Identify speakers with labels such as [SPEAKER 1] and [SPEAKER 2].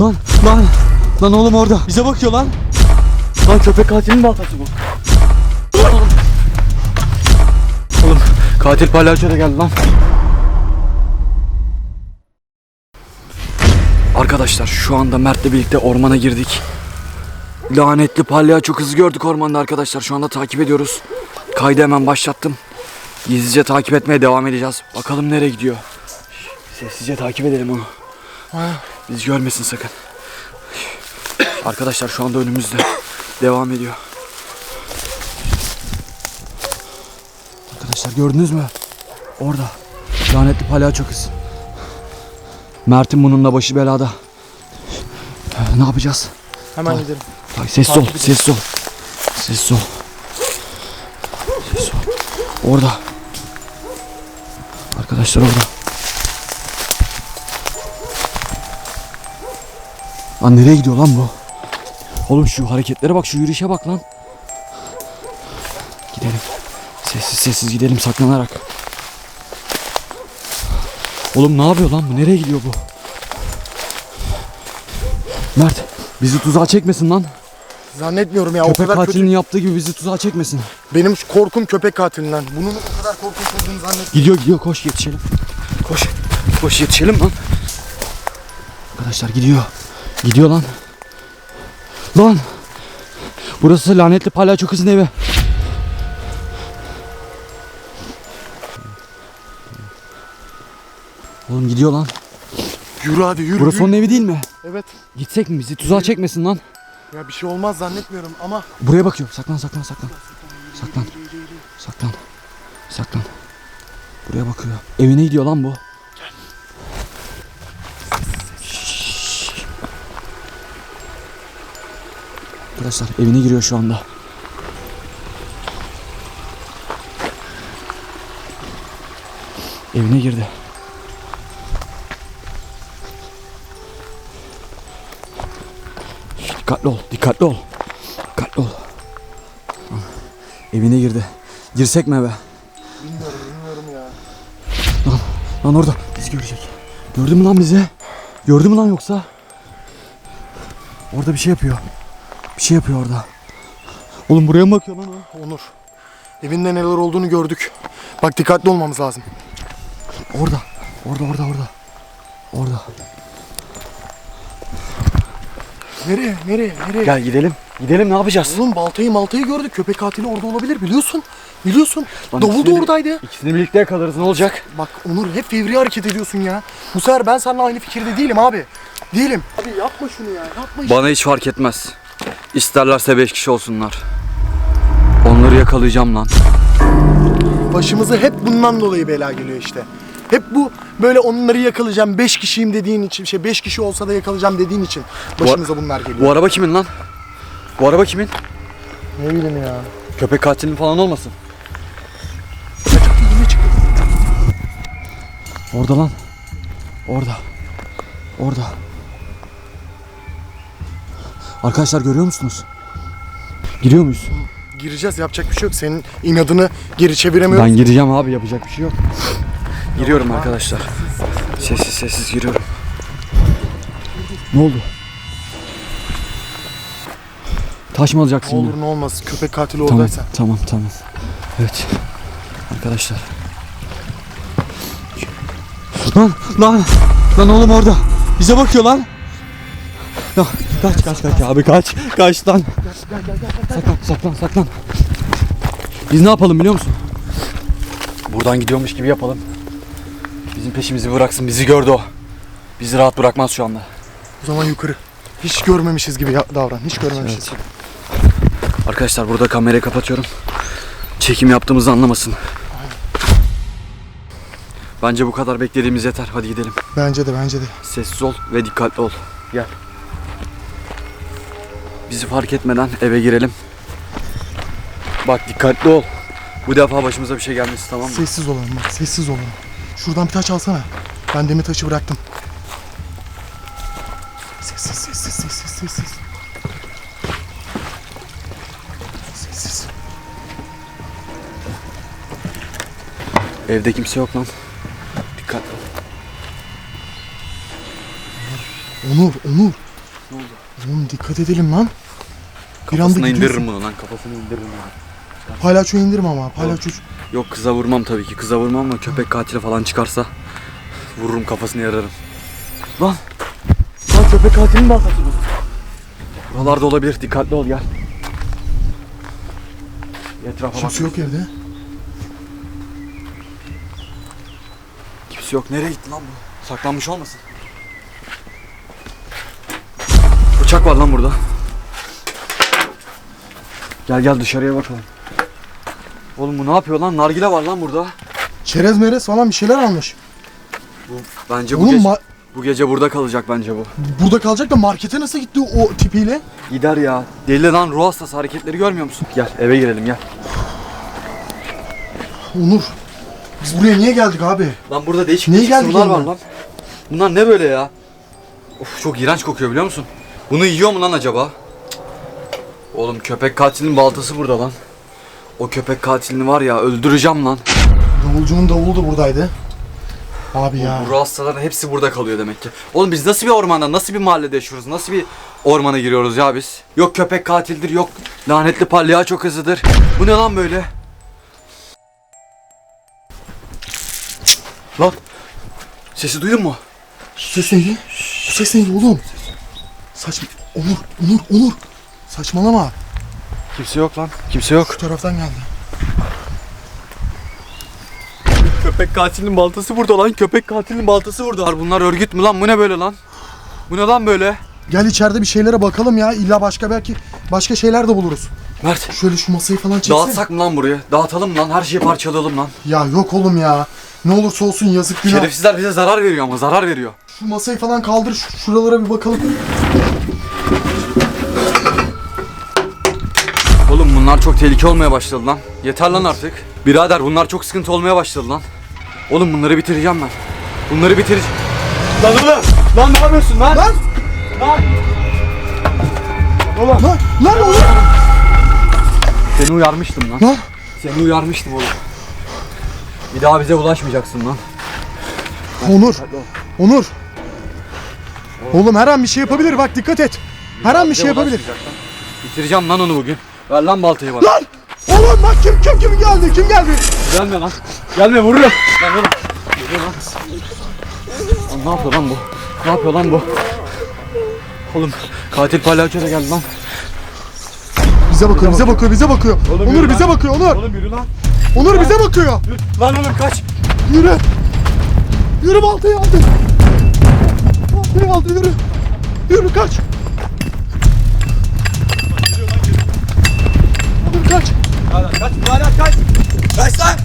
[SPEAKER 1] Lan lan lan oğlum orada bize bakıyor lan. Lan köpek katilinin baltası bu. Oğlum katil palyaço da geldi lan. Arkadaşlar şu anda Mert'le birlikte ormana girdik. Lanetli palyaço kızı gördük ormanda arkadaşlar. Şu anda takip ediyoruz. Kaydı hemen başlattım. Gizlice takip etmeye devam edeceğiz. Bakalım nereye gidiyor. Sessizce takip edelim onu. Biz görmesin sakın. Arkadaşlar şu anda önümüzde. Devam ediyor. Arkadaşlar gördünüz mü? Orada. Lanetli palyaço kız. Mert'in bununla başı belada. Ne yapacağız?
[SPEAKER 2] Hemen gidelim.
[SPEAKER 1] Bak sessiz ol, sessiz ol. Sessiz ol. Sessiz ol. Orada. Arkadaşlar orada. Lan nereye gidiyor lan bu? Oğlum şu hareketlere bak, şu yürüyüşe bak lan. Gidelim. Sessiz sessiz gidelim saklanarak. Oğlum ne yapıyor lan bu? Nereye gidiyor bu? Mert bizi tuzağa çekmesin lan.
[SPEAKER 2] Zannetmiyorum ya o
[SPEAKER 1] Köpek
[SPEAKER 2] kadar
[SPEAKER 1] katilinin yaptığı gibi bizi tuzağa çekmesin.
[SPEAKER 2] kötü. Benim korkum köpek katilinden. Bunun o kadar korkunç olduğunu zannetmiyorum.
[SPEAKER 1] Gidiyor gidiyor koş yetişelim. Koş. Koş yetişelim lan. Arkadaşlar gidiyor. Gidiyor lan. Lan. Burası lanetli palyaço kızın evi. Oğlum gidiyor lan.
[SPEAKER 2] Yürü hadi yürü.
[SPEAKER 1] Burası
[SPEAKER 2] yürü.
[SPEAKER 1] onun evi değil mi?
[SPEAKER 2] Evet.
[SPEAKER 1] Gitsek mi? Bizi tuzağa çekmesin lan.
[SPEAKER 2] Ya bir şey olmaz zannetmiyorum ama
[SPEAKER 1] Buraya bakıyor. Saklan saklan saklan. Saklan. Saklan. Saklan. Buraya bakıyor. Evine gidiyor lan bu. Arkadaşlar evine giriyor şu anda. Evine girdi. Dikkatli ol, dikkatli ol. Dikkatli ol. Evine girdi. Girsek mi eve?
[SPEAKER 2] bilmiyorum bilmiyorum ya.
[SPEAKER 1] Lan orada. Bizi görecek. Gördü mü lan bizi? Gördü mü lan yoksa? Orada bir şey yapıyor. Bir şey yapıyor orada. Oğlum buraya mı bakıyor lan o?
[SPEAKER 2] Onur. Evinde neler olduğunu gördük. Bak dikkatli olmamız lazım.
[SPEAKER 1] Orada. Orada orada orada. Orada.
[SPEAKER 2] Nereye? Nereye? Nereye?
[SPEAKER 1] Gel gidelim. Gidelim ne yapacağız?
[SPEAKER 2] Oğlum baltayı maltayı gördük. Köpek katili orada olabilir biliyorsun. Biliyorsun.
[SPEAKER 1] Lan
[SPEAKER 2] Davul da
[SPEAKER 1] ikisini
[SPEAKER 2] oradaydı.
[SPEAKER 1] İkisini birlikte yakalarız ne olacak?
[SPEAKER 2] Bak Onur hep fevri hareket ediyorsun ya. Bu sefer ben seninle aynı fikirde değilim abi. Değilim. Abi yapma şunu ya. Yapma işte.
[SPEAKER 1] Bana hiç fark etmez. İsterlerse beş kişi olsunlar. Onları yakalayacağım lan.
[SPEAKER 2] Başımıza hep bundan dolayı bela geliyor işte. Hep bu böyle onları yakalayacağım 5 kişiyim dediğin için şey 5 kişi olsa da yakalayacağım dediğin için başımıza bunlar geliyor.
[SPEAKER 1] Bu araba kimin lan? Bu araba kimin?
[SPEAKER 2] Ne bileyim ya.
[SPEAKER 1] Köpek katilinin falan olmasın?
[SPEAKER 2] Yine çıktı.
[SPEAKER 1] Orada lan. Orada. Orada. Arkadaşlar görüyor musunuz? Giriyor muyuz?
[SPEAKER 2] Gireceğiz yapacak bir şey yok. Senin inadını geri çeviremiyorum.
[SPEAKER 1] Ben gireceğim abi yapacak bir şey yok. Giriyorum arkadaşlar. Sessiz sessiz giriyorum. Ne oldu? Taş mı
[SPEAKER 2] Ne
[SPEAKER 1] alacaksın yine?
[SPEAKER 2] olur ne olmaz köpek katili
[SPEAKER 1] Tamam,
[SPEAKER 2] oradaysa.
[SPEAKER 1] tamam, tamam. Evet. Arkadaşlar. Lan, lan, lan oğlum orada. Bize bakıyor lan. Ya, kaç, kaç, kaç abi kaç. Kaç lan. Saklan, saklan, saklan. Biz ne yapalım biliyor musun? Buradan gidiyormuş gibi yapalım. Bizim peşimizi bıraksın. Bizi gördü o. Bizi rahat bırakmaz şu anda.
[SPEAKER 2] O zaman yukarı. Hiç görmemişiz gibi ya- davran. Hiç görmemişiz.
[SPEAKER 1] Evet. Arkadaşlar burada kamerayı kapatıyorum. Çekim yaptığımızı anlamasın. Bence bu kadar beklediğimiz yeter. Hadi gidelim.
[SPEAKER 2] Bence de bence de.
[SPEAKER 1] Sessiz ol ve dikkatli ol. Gel. Bizi fark etmeden eve girelim. Bak dikkatli ol. Bu defa başımıza bir şey gelmesin tamam mı?
[SPEAKER 2] Sessiz olalım bak sessiz olalım. Şuradan bir taş alsana. Ben demir taşı bıraktım. Sessiz sessiz sessiz sessiz. Sessiz.
[SPEAKER 1] Evde kimse yok lan. Dikkatli ol.
[SPEAKER 2] Onur, Onur. Oğlum dikkat edelim lan. Bir
[SPEAKER 1] Kafasına
[SPEAKER 2] gidiyorsun.
[SPEAKER 1] indiririm bunu lan kafasına indiririm ya.
[SPEAKER 2] Palyaço indirme ama. Palyaço.
[SPEAKER 1] Yok kıza vurmam tabii ki kıza vurmam ama köpek katili falan çıkarsa vururum kafasını yararım. Lan! Lan köpek katilinin baltası bu. Buralarda olabilir dikkatli ol gel. Etrafa bak.
[SPEAKER 2] Kimse yok evde.
[SPEAKER 1] Kimse yok. Nereye gitti lan bu? Saklanmış olmasın? Bıçak var lan burada. Gel gel dışarıya bakalım. Oğlum bu ne yapıyor lan? Nargile var lan burada.
[SPEAKER 2] Çerez merez falan bir şeyler almış.
[SPEAKER 1] Bu bence bu
[SPEAKER 2] Oğlum
[SPEAKER 1] gece
[SPEAKER 2] ma-
[SPEAKER 1] bu gece burada kalacak bence bu.
[SPEAKER 2] burada kalacak da markete nasıl gitti o tipiyle?
[SPEAKER 1] Gider ya. Deli lan ruh hastası hareketleri görmüyor musun? Gel eve girelim gel.
[SPEAKER 2] Onur. Biz buraya niye geldik abi?
[SPEAKER 1] Lan burada değişik
[SPEAKER 2] Niye
[SPEAKER 1] değişik
[SPEAKER 2] geldik
[SPEAKER 1] sıvılar var
[SPEAKER 2] yanına?
[SPEAKER 1] lan. Bunlar ne böyle ya? Of çok iğrenç kokuyor biliyor musun? Bunu yiyor mu lan acaba? Oğlum köpek katilinin baltası burada lan. O köpek katilini var ya öldüreceğim lan.
[SPEAKER 2] Davulcunun davulu da buradaydı. Abi ya.
[SPEAKER 1] Bu hastaların hepsi burada kalıyor demek ki. Oğlum biz nasıl bir ormanda, nasıl bir mahallede yaşıyoruz? Nasıl bir ormana giriyoruz ya biz? Yok köpek katildir, yok lanetli palyaço kızıdır. Bu ne lan böyle? Lan sesi duydun mu?
[SPEAKER 2] Ses neydi? Bu ses neydi oğlum? Saçma. Onur, Onur, Onur. Saçmalama.
[SPEAKER 1] Kimse yok lan. Kimse yok.
[SPEAKER 2] Şu taraftan geldi.
[SPEAKER 1] Köpek katilinin baltası burada lan. Köpek katilinin baltası burada. Bunlar örgüt mü lan? Bu ne böyle lan? Bu ne lan böyle?
[SPEAKER 2] Gel içeride bir şeylere bakalım ya. İlla başka belki başka şeyler de buluruz.
[SPEAKER 1] Mert
[SPEAKER 2] Şöyle şu masayı falan çeksene.
[SPEAKER 1] dağıtsak mı lan burayı? Dağıtalım mı lan? Her şeyi parçalayalım lan.
[SPEAKER 2] Ya yok oğlum ya. Ne olursa olsun yazık günah.
[SPEAKER 1] Şerefsizler bize zarar veriyor ama zarar veriyor.
[SPEAKER 2] Şu masayı falan kaldır. şu- Şuralara bir bakalım.
[SPEAKER 1] Oğlum bunlar çok tehlike olmaya başladı lan. Yeter lan artık. Birader bunlar çok sıkıntı olmaya başladı lan. Oğlum bunları bitireceğim ben. Bunları bitireceğim. Lan oğlum! Lan ne yapıyorsun lan?
[SPEAKER 2] Lan!
[SPEAKER 1] Lan!
[SPEAKER 2] Lan! Lan oğlum!
[SPEAKER 1] Seni uyarmıştım lan.
[SPEAKER 2] Lan!
[SPEAKER 1] Seni uyarmıştım oğlum. Bir daha bize ulaşmayacaksın lan.
[SPEAKER 2] Onur! Onur! Oğlum her an bir şey yapabilir bak dikkat et. Her an bir şey yapabilir.
[SPEAKER 1] Bitireceğim lan onu bugün. Ver lan baltayı bana.
[SPEAKER 2] Lan! Oğlum bak kim kim kim geldi? Kim geldi?
[SPEAKER 1] Gelme lan. Gelme vururum. Lan oğlum. Vuruyor lan. Lan ne yapıyor lan bu? Ne yapıyor lan bu? Oğlum katil palyaço da geldi lan.
[SPEAKER 2] Bize bakıyor, bize bakıyor, bize bakıyor.
[SPEAKER 1] Oğlum
[SPEAKER 2] Onur
[SPEAKER 1] yürü
[SPEAKER 2] bize
[SPEAKER 1] lan.
[SPEAKER 2] bakıyor, Onur.
[SPEAKER 1] Oğlum yürü lan.
[SPEAKER 2] Onur bize bakıyor.
[SPEAKER 1] Lan oğlum kaç.
[SPEAKER 2] Yürü. Yürü baltayı aldı. Baltayı aldı yürü. Yürü kaç. Kaç.
[SPEAKER 1] Birader kaç. Kaç lan.